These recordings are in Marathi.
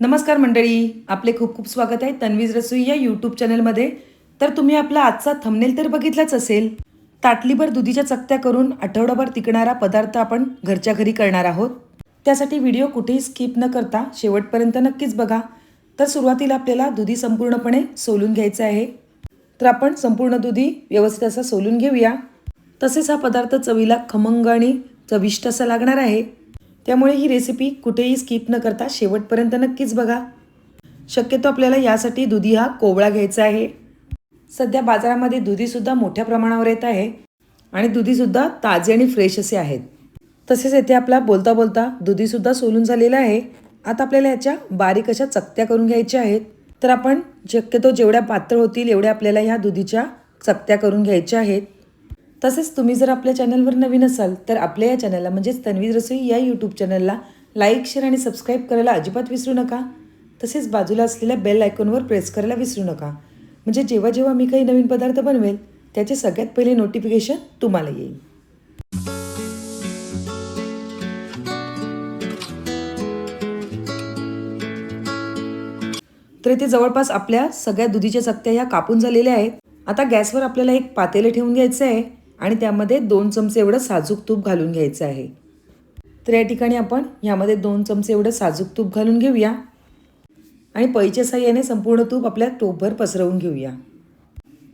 नमस्कार मंडळी आपले खूप खूप स्वागत आहे तन्वीज रसोई या यूट्यूब चॅनलमध्ये तर तुम्ही आपला आजचा थंबनेल तर बघितलाच असेल. ताटलीभर दुधीच्या चकत्या करून आठवडाभर टिकणारा पदार्थ आपण घरच्या घरी करणार आहोत. त्यासाठी व्हिडिओ कुठेही स्किप न करता शेवटपर्यंत नक्कीच बघा. तर सुरुवातीला आपल्याला दुधी संपूर्णपणे सोलून घ्यायचं आहे. तर आपण संपूर्ण दुधी व्यवस्थित असा सोलून घेऊया. तसेच हा पदार्थ चवीला खमंग आणि चविष्ट असा लागणार आहे. त्यामुळे ही रेसिपी कुठेही स्किप न करता शेवटपर्यंत नक्कीच बघा. शक्यतो आपल्याला यासाठी दुधी हा कोवळा घ्यायचा आहे. सध्या बाजारामध्ये दुधीसुद्धा मोठ्या प्रमाणावर येत आहे आणि दुधीसुद्धा ताजे आणि फ्रेश असे आहेत. तसेच येथे आपला बोलता बोलता दुधीसुद्धा सोलून झालेला आहे. आता आपल्याला याच्या बारीक अशा चकत्या करून घ्यायच्या आहेत. तर आपण शक्यतो जेवढ्या पातळ होतील एवढ्या आपल्याला ह्या दुधीच्या चकत्या करून घ्यायच्या आहेत. तसेच तुम्ही जर आपल्या चॅनलवर नवीन असाल तर आपल्या या चॅनलला म्हणजेच तन्वी रसोई या यूट्यूब चॅनलला लाईक शेअर आणि सबस्क्राईब करायला अजिबात विसरू नका. तसेच बाजूला असलेल्या बेल आयकॉनवर प्रेस करायला विसरू नका. म्हणजे जेव्हा जेव्हा मी काही नवीन पदार्थ बनवेल त्याचे सगळ्यात पहिले नोटिफिकेशन तुम्हाला येईल. तर इथे जवळपास आपल्या सगळ्या दुधीच्या चकत्या ह्या कापून झालेल्या आहेत. आता गॅसवर आपल्याला एक पातेले ठेवून घ्यायचं आहे. आणि त्यामध्ये दोन चमचे एवढं साजूक तूप घालून घ्यायचं आहे. तर या ठिकाणी आपण ह्यामध्ये दोन चमचे एवढं साजूक तूप घालून घेऊया. आणि पळीच्या साह्याने संपूर्ण तूप आपल्या टोपभर पसरवून घेऊया.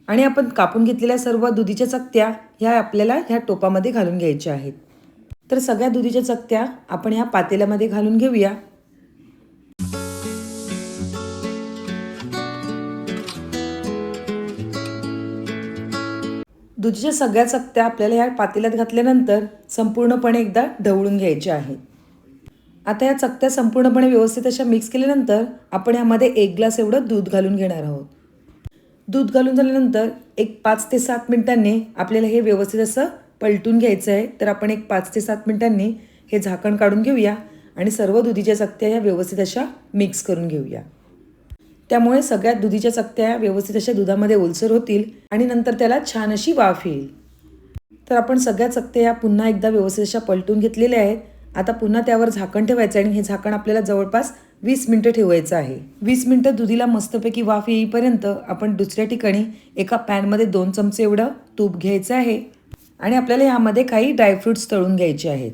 आणि आपण कापून घेतलेल्या सर्व दुधीच्या चकत्या ह्या आपल्याला ह्या टोपामध्ये घालून घ्यायच्या आहेत. तर सगळ्या दुधीच्या चकत्या आपण ह्या पातेल्यामध्ये घालून घेऊया. दुधीच्या सगळ्या चकत्या आपल्याला ह्या पातेल्यात घातल्यानंतर संपूर्णपणे एकदा ढवळून घ्यायच्या आहेत आता या चकत्या संपूर्णपणे व्यवस्थित अशा मिक्स केल्यानंतर आपण यामध्ये एक ग्लास एवढं दूध घालून घेणार आहोत. दूध घालून झाल्यानंतर एक पाच ते सात मिनिटांनी आपल्याला हे व्यवस्थित असं पलटून घ्यायचं आहे. तर आपण एक पाच ते सात मिनिटांनी हे झाकण काढून घेऊया आणि सर्व दुधीच्या चकत्या ह्या व्यवस्थित अशा मिक्स करून घेऊया. त्यामुळे सगळ्यात दुधीच्या चकत्या व्यवस्थित अशा दुधामध्ये ओलसर होतील आणि नंतर त्याला छान अशी वाफ येईल. तर आपण सगळ्या चकत्या पुन्हा एकदा व्यवस्थित अशा पलटून घेतलेल्या आहेत. आता पुन्हा त्यावर झाकण ठेवायचं आणि हे झाकण आपल्याला जवळपास वीस मिनटं ठेवायचं आहे. वीस मिनटं दुधीला मस्तपैकी वाफ येईपर्यंत आपण दुसऱ्या ठिकाणी एका पॅनमध्ये दोन चमचे एवढं तूप घ्यायचं आहे आणि आपल्याला यामध्ये काही ड्रायफ्रूट्स तळून घ्यायचे आहेत.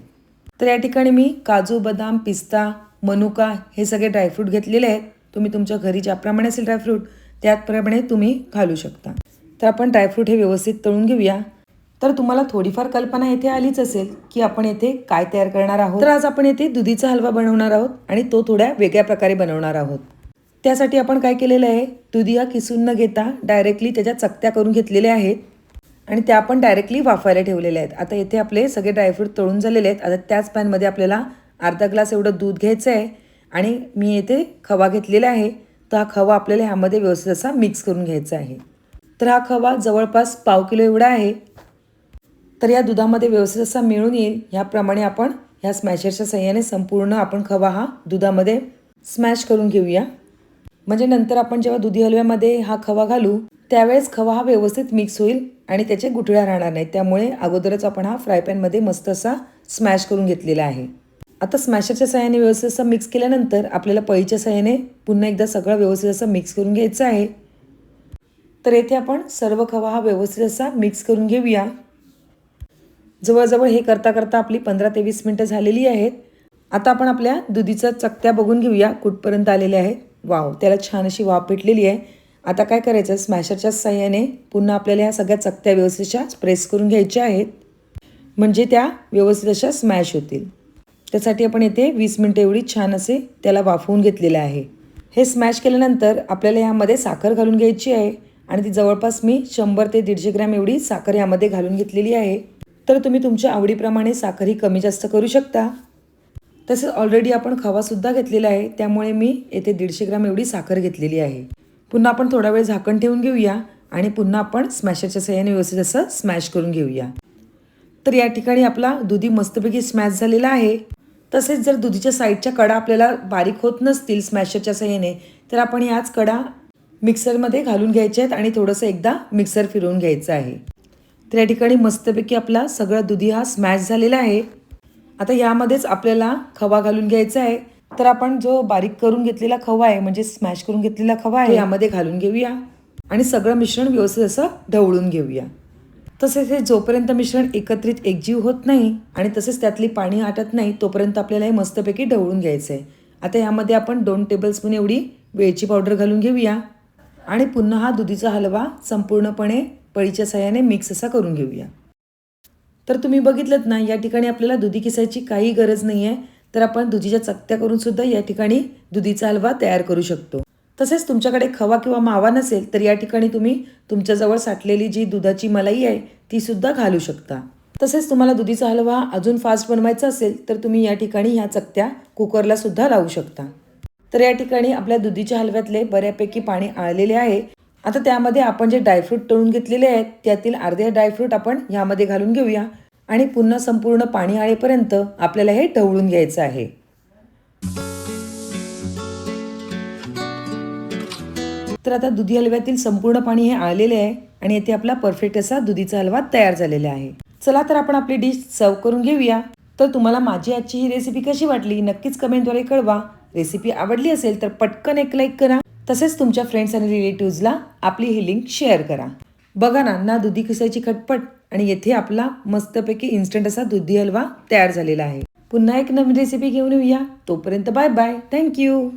तर या ठिकाणी मी काजू बदाम पिस्ता मनुका हे सगळे ड्रायफ्रूट घेतलेले आहेत. तुम्ही तुमच्या घरी ज्याप्रमाणे असेल ड्रायफ्रूट त्याप्रमाणे तुम्ही घालू शकता. तर आपण ड्रायफ्रूट हे व्यवस्थित तळून घेऊया. तर तुम्हाला थोडीफार कल्पना येथे आलीच असेल की आपण येथे काय तयार करणार आहोत. तर आज आपण येथे दुधीचा हलवा बनवणार आहोत आणि तो थोड्या वेगळ्या प्रकारे बनवणार आहोत. त्यासाठी आपण काय केलेलं आहे? दुधी हा किसून न घेता डायरेक्टली त्याच्या चकत्या करून घेतलेल्या आहेत आणि त्या आपण डायरेक्टली वाफायला ठेवलेल्या आहेत. आता येथे आपले सगळे ड्रायफ्रूट तळून झालेले आहेत. आता त्याच पॅनमध्ये आपल्याला अर्धा ग्लास एवढं दूध घ्यायचं आहे आणि मी येथे खवा घेतलेला आहे. तर हा खवा आपल्याला ह्यामध्ये व्यवस्थित असा मिक्स करून घ्यायचा आहे. तर हा खवा जवळपास पाव किलो एवढा आहे. तर या दुधामध्ये व्यवस्थित असा मिळून येईल. ह्याप्रमाणे आपण ह्या स्मॅशरच्या सहाय्याने संपूर्ण आपण खवा हा दुधामध्ये स्मॅश करून घेऊया. म्हणजे नंतर आपण जेव्हा दुधी हलव्यामध्ये हा खवा घालू त्यावेळेस खवा हा व्यवस्थित मिक्स होईल आणि त्याचे गुठळ्या राहणार नाहीत. त्यामुळे अगोदरच आपण हा फ्राय पॅनमध्ये मस्त असा स्मॅश करून घेतलेला आहे. आता स्मॅशरच्या सहाय्याने व्यवस्थित असं मिक्स केल्यानंतर आपल्याला पळीच्या सहाय्याने पुन्हा एकदा सगळं व्यवस्थित असं मिक्स करून घ्यायचं आहे. तर येथे आपण सर्व खवा हा व्यवस्थित असा मिक्स करून घेऊया. जवळजवळ हे करता करता आपली पंधरा ते वीस मिनटं झालेली आहेत. आता आपण आपल्या दुधीचा चकत्या बघून घेऊया कुठपर्यंत आलेल्या आहेत. वाव त्याला छान अशी वाफ पेटलेली आहे. आता काय करायचं? स्मॅशरच्या सहाय्याने पुन्हा आपल्याला ह्या सगळ्या चकत्या व्यवस्थित प्रेस करून घ्यायच्या आहेत. म्हणजे त्या व्यवस्थित अशा स्मॅश होतील. त्यासाठी आपण येथे वीस मिनटं एवढी छान असे त्याला वाफवून घेतलेलं आहे. हे स्मॅश केल्यानंतर आपल्याला ह्यामध्ये साखर घालून घ्यायची आहे आणि ती जवळपास मी शंभर ते दीडशे ग्रॅम एवढी साखर ह्यामध्ये घालून घेतलेली आहे. तर तुम्ही तुमच्या आवडीप्रमाणे साखर ही कमी जास्त करू शकता. तसेच ऑलरेडी आपण खवासुद्धा घेतलेला आहे त्यामुळे मी येथे दीडशे ग्राम एवढी साखर घेतलेली आहे. पुन्हा आपण थोडा वेळ झाकण ठेवून घेऊया आणि पुन्हा आपण स्मॅशरच्या सहाय्याने व्यवस्थित असं स्मॅश करून घेऊया. तर या ठिकाणी आपला दुधी मस्तपैकी स्मॅश झालेला आहे. तसेच जर दुधीच्या साईडच्या कडा आपल्याला बारीक होत नसतील स्मॅशरच्या सहाय्याने तर आपण याच कडा मिक्सरमध्ये घालून घ्यायच्या आहेत आणि थोडंसं एकदा मिक्सर फिरवून घ्यायचं आहे. तर या ठिकाणी मस्तपैकी आपला सगळा दुधी हा स्मॅश झालेला आहे. आता यामध्येच आपल्याला खवा घालून घ्यायचा आहे. तर आपण जो बारीक करून घेतलेला खवा आहे म्हणजे स्मॅश करून घेतलेला खवा आहे यामध्ये घालून घेऊया. आणि सगळं मिश्रण व्यवस्थित असं ढवळून घेऊया. तसेच हे जोपर्यंत मिश्रण एकत्रित एकजीव होत नाही आणि तसेच त्यातली पाणी आटत नाही तोपर्यंत आपल्याला हे मस्तपैकी ढवळून घ्यायचं आहे आता यामध्ये आपण दोन टेबलस्पून एवढी वेलची पावडर घालून घेऊया. आणि पुन्हा हा दुधीचा हलवा संपूर्णपणे पळीच्या सहाय्याने मिक्स असा करून घेऊया. तर तुम्ही बघितलं ना या ठिकाणी आपल्याला दुधी किसायची काही गरज नाही आहे तर आपण दुधीच्या चकत्या करूनसुद्धा या ठिकाणी दुधीचा हलवा तयार करू शकतो. तसेच तुमच्याकडे खवा किंवा मावा नसेल तर या ठिकाणी तुम्ही तुमच्याजवळ साठलेली जी दुधाची मलाई आहे ती सुद्धा घालू शकता. तसेच तुम्हाला दुधीचा हलवा अजून फास्ट बनवायचा असेल तर तुम्ही या ठिकाणी ह्या चकत्या कुकरला सुद्धा लावू शकता. तर या ठिकाणी आपल्या दुधीच्या हलव्यातले बऱ्यापैकी पाणी आळलेले आहे. आता त्यामध्ये आपण जे ड्रायफ्रूट तळून घेतलेले आहेत त्यातील अर्धे ड्रायफ्रूट आपण ह्यामध्ये घालून घेऊया. आणि पुन्हा संपूर्ण पाणी आळेपर्यंत आपल्याला हे ढवळून घ्यायचं आहे. तर आता दुधी हलव्यातील संपूर्ण पाणी हे आलेले आहे आणि येथे आपला परफेक्ट असा दुधीचा हलवा तयार झालेला आहे. चला तर आपण आपली डिश सर्व करून घेऊया. तर तुम्हाला माझी आजची ही रेसिपी कशी वाटली नक्कीच कमेंटद्वारे कळवा. रेसिपी आवडली असेल तर पटकन एक लाईक करा. तसेच तुमच्या फ्रेंड्स आणि रिलेटिव्हजला आपली ही लिंक शेअर करा. बघा ना ना दुधी खिसायची खटपट आणि येथे आपला मस्तपैकी इन्स्टंट असा दुधी हलवा तयार झालेला आहे. पुन्हा एक नवीन रेसिपी घेऊन येऊया. तोपर्यंत बाय बाय थँक्यू